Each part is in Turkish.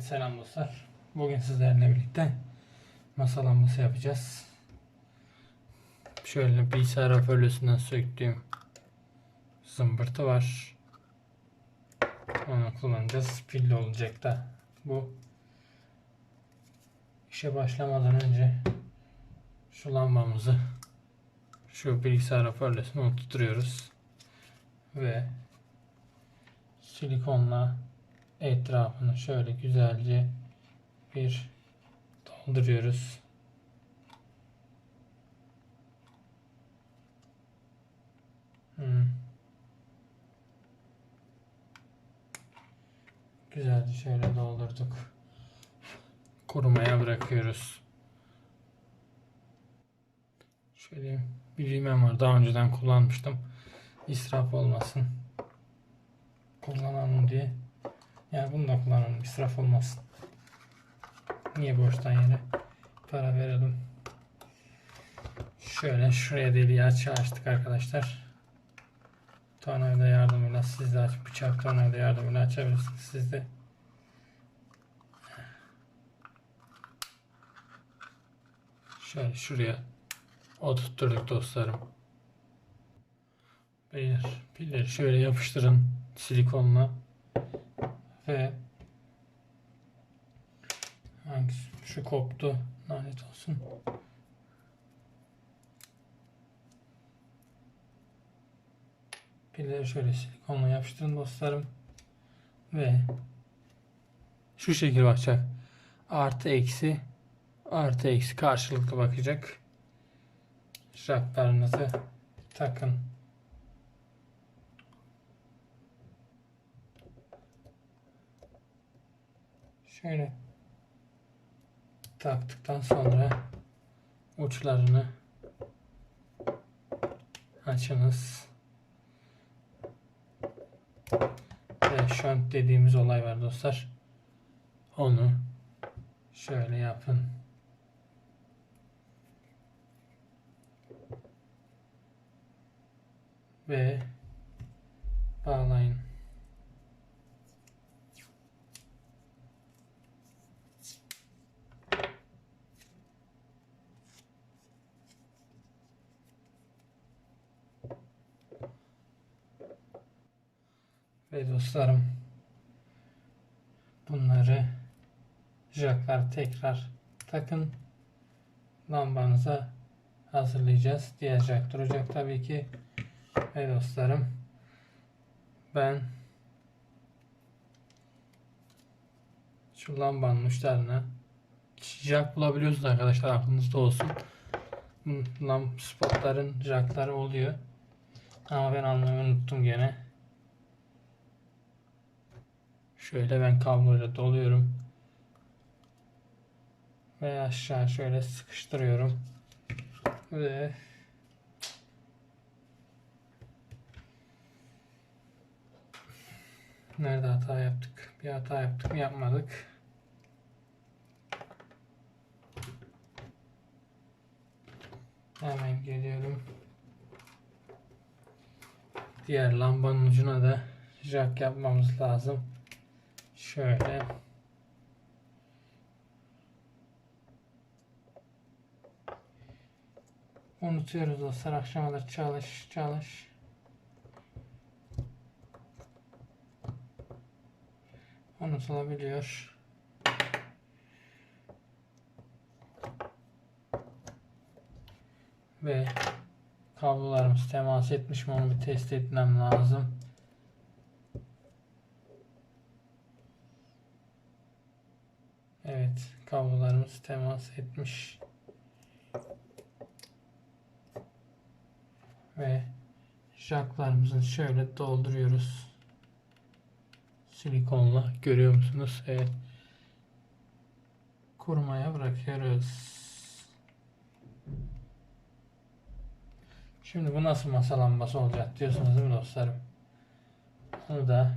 Selam dostlar. Bugün sizlerle birlikte masa lambası yapacağız. Şöyle bilgisayar hoparlöründen söktüğüm zımbırtı var. Onu kullanacağız. Pilli olacak da bu. İşe başlamadan önce şu lambamızı şu bilgisayar hoparlörüne oturtuyoruz. Ve silikonla etrafını şöyle güzelce bir dolduruyoruz. Hmm. Güzelce şöyle doldurduk. Kurumaya bırakıyoruz. Şöyle bir düğmem var. Daha önceden kullanmıştım. İsraf olmasın. Kullanalım diye. Yani bunu da kullanalım. İsraf olmasın. Niye boştan yere para verelim. Şöyle şuraya deliği açı açtık arkadaşlar. Tornavida yardımıyla siz de aç, bıçak tornavida yardımıyla açabilirsiniz siz de. Şöyle şuraya oturtturduk dostlarım. Beyler pilleri şöyle yapıştırın silikonla ve hangisi şu koptu lanet olsun. Pilleri şöyle silikonla yapıştırın dostlarım ve şu şekil bakacak. Artı eksi artı eksi karşılıklı bakacak. Şaplarınızı takın. Şöyle taktıktan sonra uçlarını açınız. Ve şönt dediğimiz olay var dostlar. Onu şöyle yapın. Ve bağlayın. Ve dostlarım bunları jaklar tekrar takın lambanıza hazırlayacağız. Diğer jak duracak tabii ki. Ve dostlarım ben şu lambanın uçlarına jack bulabiliyorsunuz arkadaşlar aklınızda olsun. Lamp spotların jackları oluyor. Ama ben almayı unuttum gene. Şöyle ben kabloyla doluyorum. Ve aşağı şöyle sıkıştırıyorum. Ve Nerede hata yaptık? Bir hata yaptık mı yapmadık. Hemen geliyorum. Diğer lambanın ucuna da jack yapmamız lazım. Şöyle. Unutuyoruz dostlar. Akşama da çalış çalış. Unutulabiliyor. Ve kablolarımız temas etmiş mi onu bir test etmem lazım. Evet, kablolarımız temas etmiş. Ve jaklarımızı şöyle dolduruyoruz. Silikonla görüyor musunuz? Evet. Kurumaya bırakıyoruz. Şimdi bu nasıl masa lambası olacak diyorsunuz değil mi dostlarım? Onu da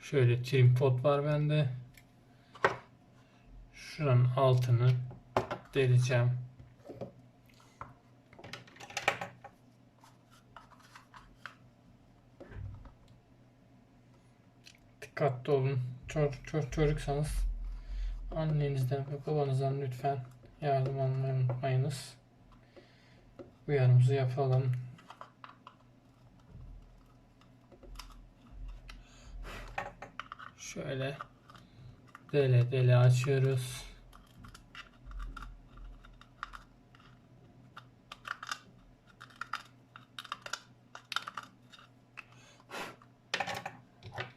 şöyle trim pot var bende. Şuranın altını deleceğim. dikkatli olun. Çocuk, çocuk, çocuksanız annenizden ve babanızdan lütfen yardım almayı unutmayınız. Uyarımızı yapalım. Şöyle dele dele açıyoruz.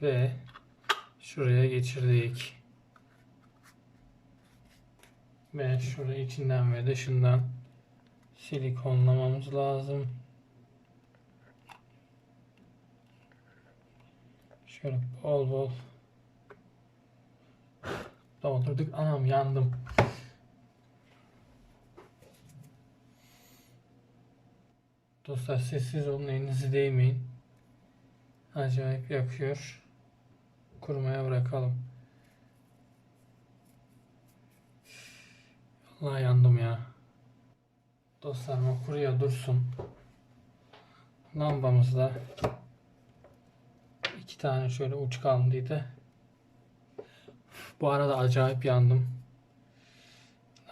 Ve şuraya geçirdik. Ve şurayı içinden ve dışından silikonlamamız lazım. Şöyle bol bol doldurduk. Anam yandım. Dostlar sessiz olun elinizi değmeyin. Acayip yakıyor. Kurumaya bırakalım. Vallahi yandım ya. Dostlarım o kuruya dursun. Lambamızda iki tane şöyle uç kaldıydı. Bu arada acayip yandım.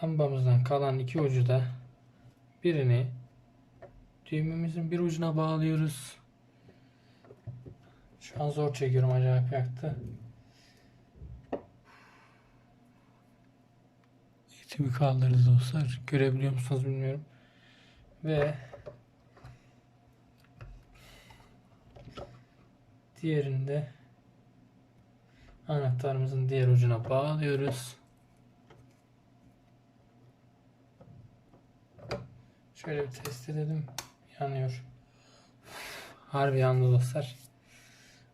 Lambamızdan kalan iki ucu da birini düğmemizin bir ucuna bağlıyoruz. Şu an zor çekiyorum acayip yaktı. Etimi kaldırdı dostlar. Görebiliyor musunuz bilmiyorum. Ve diğerinde anahtarımızın diğer ucuna bağlıyoruz. Şöyle bir test edelim. Yanıyor. Harbi yandı dostlar.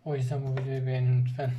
O yüzden bu videoyu beğenin lütfen.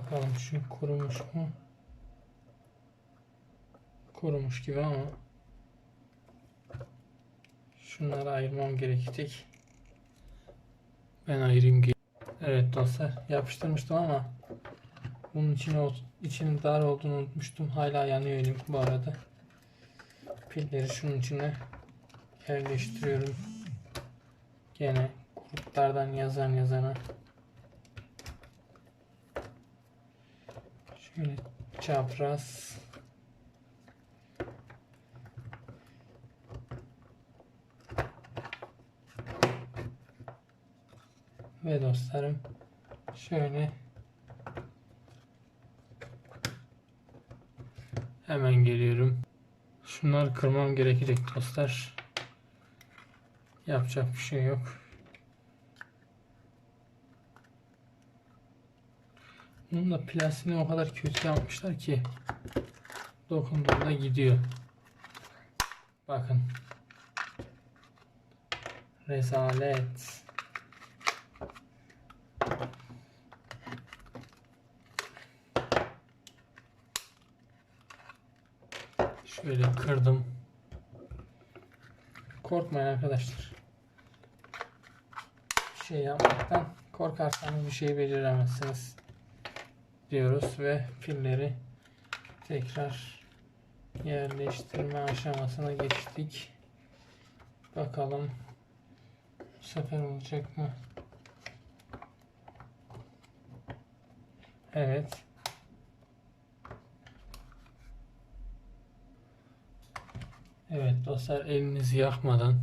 Bakalım şu kurumuş mu? Kurumuş gibi ama şunları ayırmam gerekecek. Ben ayırayım. Evet dostlar yapıştırmıştım ama bunun içine içinin dar olduğunu unutmuştum. Hala yanıyor elim bu arada. Pilleri şunun içine yerleştiriyorum. Gene gruplardan yazan yazana Şöyle çapraz. Ve dostlarım şöyle hemen geliyorum. Şunları kırmam gerekecek dostlar. Yapacak bir şey yok. Bunun da plastiğini o kadar kötü yapmışlar ki dokunduğunda gidiyor. Bakın. Rezalet. Şöyle kırdım. Korkmayın arkadaşlar. Bir şey yapmaktan korkarsanız bir şey beceremezsiniz diyoruz ve pilleri tekrar yerleştirme aşamasına geçtik. Bakalım bu sefer olacak mı? Evet. Evet dostlar elinizi yakmadan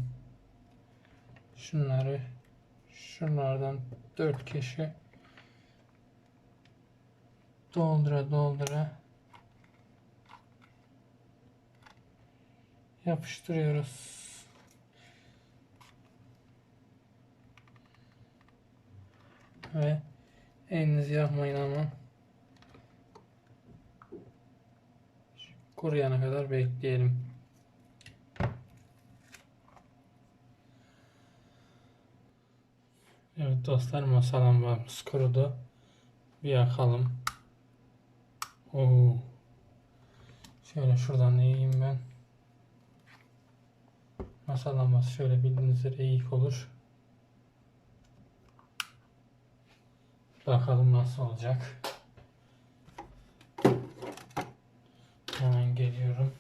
şunları şunlardan dört kişi doldura doldura yapıştırıyoruz. Ve elinizi yakmayın ama kuruyana kadar bekleyelim. Evet dostlar masa lambamız kurudu. Bir yakalım. Oo. Şöyle şuradan eğeyim ben. Masa lambası şöyle bildiğiniz üzere eğik olur. Bakalım nasıl olacak. Hemen geliyorum.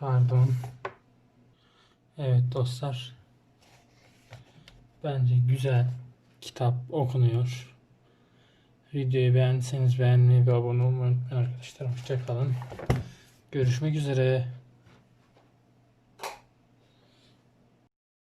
Pardon. Evet dostlar. Bence güzel kitap okunuyor. Videoyu beğendiyseniz beğenmeyi ve abone olmayı unutmayın arkadaşlar. Hoşçakalın. Görüşmek üzere.